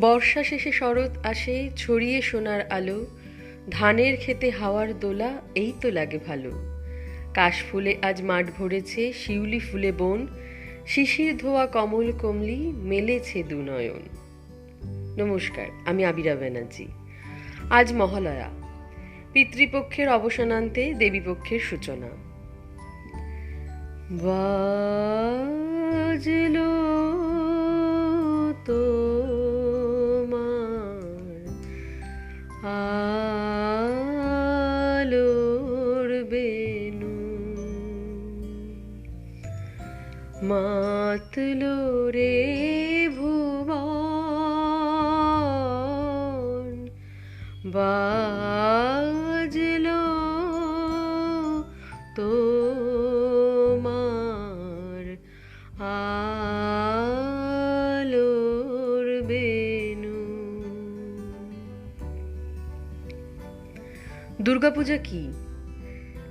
বর্ষা শেষে শরৎ আসে, ছড়িয়ে সোনার আলো। ধানের খেতে হাওয়ার দোলা, এই তো লাগে ভালো। কাশফুলে আজ মাঠ ভরেছে, শিউলি ফুলে বন। শিশির ধোয়া কমল কমলি, মেলেছে দুনয়ন নমস্কার, আমি আবিরা ব্যানার্জি। আজ মহালয়া। পিতৃপক্ষের অবসানান্তে দেবীপক্ষের সূচনা। বাজলো মাতলো রে ভুবন, বাজলো তোমার আলোর দুর্গাপূজা কি?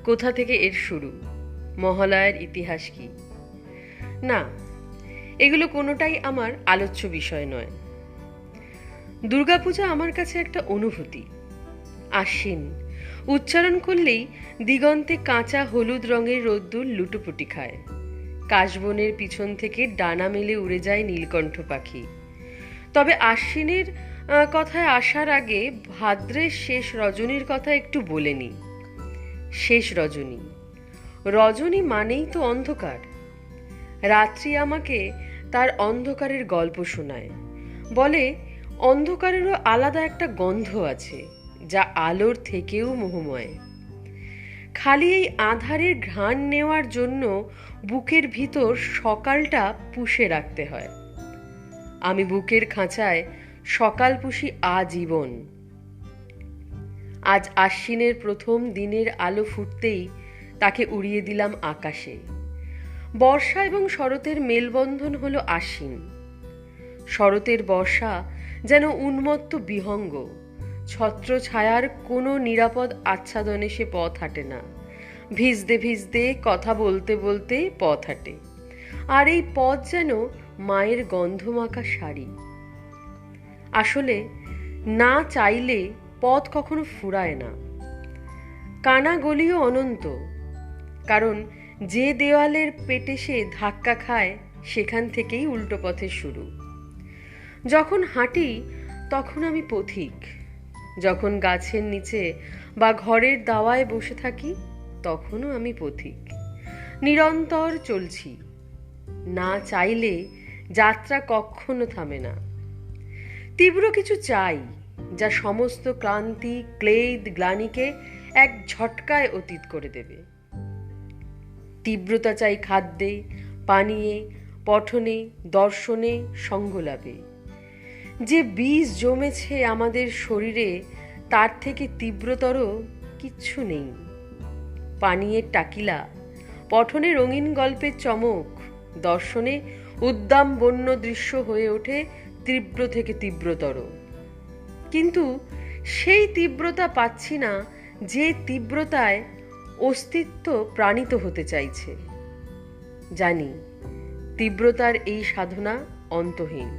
কোথা থেকে এর শুরু? মহালয়ার ইতিহাস কি? না, এগুলো কোনোটাই আমার আলোচ্য বিষয় নয়। দুর্গাপূজা আমার কাছে একটা অনুভূতি, আশ্বিন। উচ্চারণ করলেই দিগন্তে কাঁচা হলুদ রঙের রোদ্দুর লুটোপুটি খায়। কাশবনের পিছন থেকে ডানা মেলে উড়ে যায় নীলকণ্ঠ পাখি। তবে আশ্বিনের কথায় আসার আগে ভাদ্রের শেষ রজনীর কথা একটু বলে নিই শেষ রজনী। রজনী মানেই তো অন্ধকার। রাত্রি আমাকে তার অন্ধকারের গল্প শোনায়। বলে, অন্ধকারেরও আলাদা একটা গন্ধ আছে, যা আলোর থেকেও মোহময়। খালি এই আধারের ঘ্রাণ নেওয়ার জন্য বুকের ভিতর সকালটা পুষে রাখতে হয়। আমি বুকের খাঁচায় সকাল পুষি আজীবন। আজ আশ্বিনের প্রথম দিনের আলো ফুটতেই তাকে উড়িয়ে দিলাম আকাশে। বর্ষা এবং শরতের মেলবন্ধন হল আশ্বিন। শরতের বর্ষা যেন উন্মত্ত বিহঙ্গ, ছত্র ছায়ার কোনো নিরাপদ আচ্ছাদনে সে পথ হাঁটে না। ভিজতে ভিজতে কথা বলতে বলতে পথ হাঁটে। আর এই পথ যেন মায়ের গন্ধ গন্ধমাখা শাড়ি। আসলে না চাইলে পথ কখনো ফুরায় না। কানা গলিও অনন্ত, কারণ যে দেওয়ালের পেটে সে ধাক্কা খায়, সেখান থেকেই উল্টো পথের শুরু। যখন হাঁটি, তখন আমি পথিক। যখন গাছের নিচে বা ঘরের দাওয়ায় বসে থাকি, তখনও আমি পথিক। নিরন্তর চলছি। না চাইলে যাত্রা কখনো থামে না। তীব্র কিছু চাই, যা সমস্ত ক্লান্তি, ক্লেদ, গ্লানিকে এক ঝটকায় অতীত করে দেবে। তীব্রতা চাই খাদ্যে, পানীয়ে, পঠনে, দর্শনে, সঙ্গলাভে। যে বীজ জমেছে আমাদের শরীরে, তার থেকে তীব্রতর কিচ্ছু নেই। পানীয়ের টাকিলা, পঠনে রঙিন গল্পের চমক, দর্শনে উদ্দাম বন্য দৃশ্য হয়ে ওঠে তীব্র থেকে তীব্রতর। কিন্তু সেই তীব্রতা পাচ্ছি না যে তীব্রতায় অস্তিত্ব প্রাণিত হতে চাইছে। জানি, তীব্রতার এই সাধনা অন্তহীন।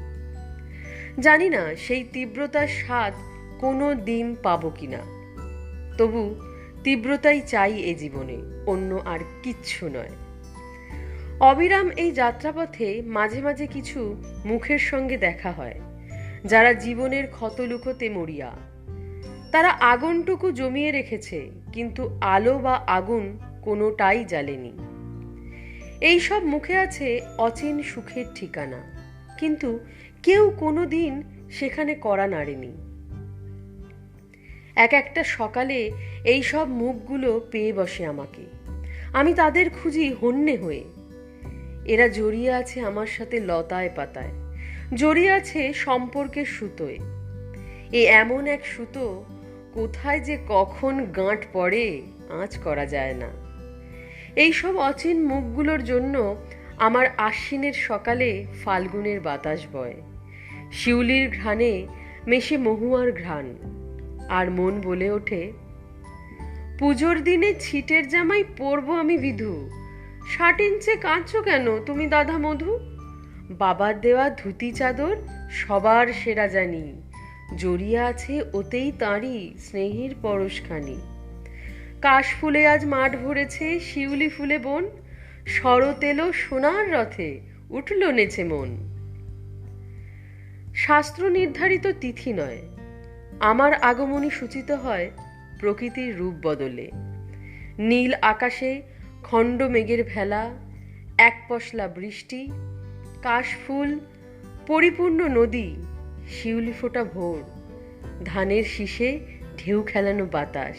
জানি না সেই তীব্রতার স্বাদ কোনো দিন পাবো কিনা। তবু তীব্রতাই চাই এ জীবনে, অন্য আর কিচ্ছু নয়। অবিরাম এই যাত্রাপথে মাঝে মাঝে কিছু মুখের সঙ্গে দেখা হয়, যারা জীবনের ক্ষত লুকোতে মরিয়া। তারা আগুনটুকু জমিয়ে রেখেছে, কিন্তু আলো বা আগুন কোনোটাই জ্বালেনি। এই সব মুখে আছে অচিন সুখের ঠিকানা, কিন্তু কেউ কোনো দিন সেখানে করা নাড়েনি। এক একটা সকালে এই সব মুখগুলো পেয়ে বসে আমাকে। আমি তাদের খুঁজি হন্যে হয়ে। এরা জড়িয়ে আছে আমার সাথে লতায় পাতায়, জড়িয়ে আছে সম্পর্কের সুতোয়। এ এমন এক সুতো কোথায় যে কখন গাঁট পড়ে, আঁচ করা যায় না। এই সব অচিন মুখগুলোর জন্য আমার আশ্বিনের সকালে ফাল্গুনের বাতাস বয়। শিউলির ঘ্রাণে মেশে মহুয়ার ঘ্রাণ, আর মন বলে ওঠে, পুজোর দিনে ছিটের জামাই পরবো আমি বিধু। ষাট ইঞ্চে কাঁদছো কেন তুমি, দাদা মধু? বাবার দেওয়া ধুতি চাদর সবার সেরা জানি। জড়িয়ে আছে ওতেই তাঁরই স্নেহের পরশখানি। কাশ ফুলে আজ মাঠ ভরেছে শিউলি ফুলে বন, শরৎ এলো সোনার রথে, উঠল নেচে মন। শাস্ত্র নির্ধারিত তিথি নয়, আমার আগমনী সূচিত হয় প্রকৃতির রূপ বদলে। নীল আকাশে খণ্ড মেঘের ভেলা, এক পশলা বৃষ্টি, কাশফুল, পরিপূর্ণ নদী শিউলি ফোটা ভোর, ধানের শীষে ঢেউ খেলানো বাতাস।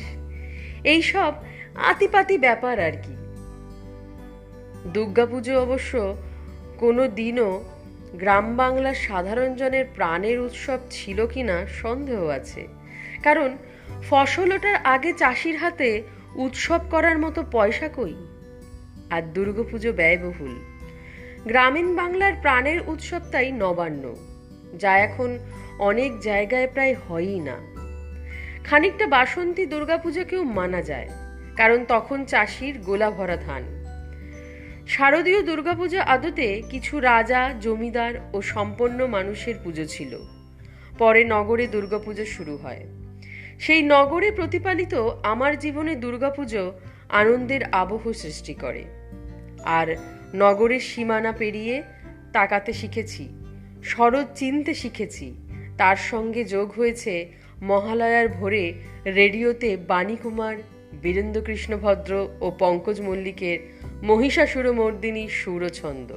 এইসব আতিপাতি ব্যাপার আর কি। দুর্গাপুজো অবশ্য কোনো দিনও গ্রাম বাংলার সাধারণ জনের প্রাণের উৎসব ছিল কিনা সন্দেহ আছে। কারণ ফসল ওঠার আগে চাষির হাতে উৎসব করার মতো পয়সা কই? আর দুর্গাপুজো ব্যয়বহুল। গ্রামীণ বাংলার প্রাণের উৎসব তাই নবান্ন। যা এখন অনেক জায়গায় প্রায় হয়ই না। খানিকটা বাসন্তী দুর্গাপূজাকেও মানা যায়, কারণ তখন চাষির গোলা ভরা ধান। শারদীয় দুর্গাপূজা আদতে কিছু রাজা, জমিদার ও সম্পন্ন মানুষের পুজো ছিল। পরে নগরে দুর্গাপুজো শুরু হয়। সেই নগরে প্রতিপালিত আমার জীবনে দুর্গাপুজো আনন্দের আবহ সৃষ্টি করে। আর নগরের সীমানা পেরিয়ে তাকাতে শিখেছি শরৎ চিনতে শিখেছি। তার সঙ্গে যোগ হয়েছে মহালয়ার ভোরে রেডিওতে বাণীকুমার, বীরেন্দ্রকৃষ্ণ ভদ্র ও পঙ্কজ মল্লিকের মহিষাসুর মর্দিনী সুরছন্দ।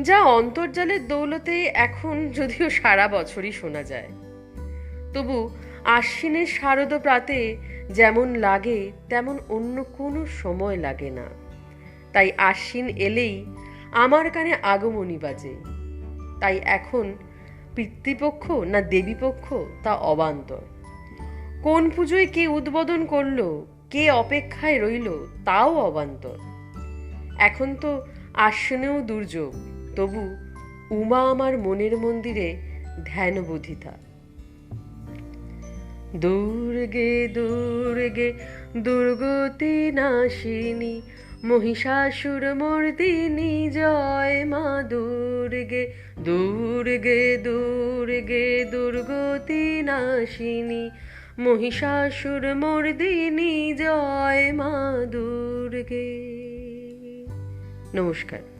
যা অন্তর্জালের দৌলতে এখন যদিও সারা বছরই শোনা যায়। তবু আশ্বিনের শারদ প্রাতে যেমন লাগে, তেমন অন্য কোনো সময় লাগে না। তাই আশ্বিন এলেই আমার কানে আগমনী বাজে। তাই এখন পিতৃপক্ষ না দেবীপক্ষ তা অবান্তর। কোন পুজোয় কে উদ্বোধন করল, কে অপেক্ষায় রইল তাও অবান্তর। এখন তো আশ্বিনেও দুর্যোগ, তবু উমা আমার মনের মন্দিরে ধ্যান বুধিতা দুর্গে দুর্গে, দুর্গতি নাশিনী মহিষাসুর মর্দিনী জয় মা দুর্গে দুর্গে দুর্গে দুর্গতি নাশিনী। মহিষাসুর মর্দিনী জয় মা দুর্গে। নমস্কার।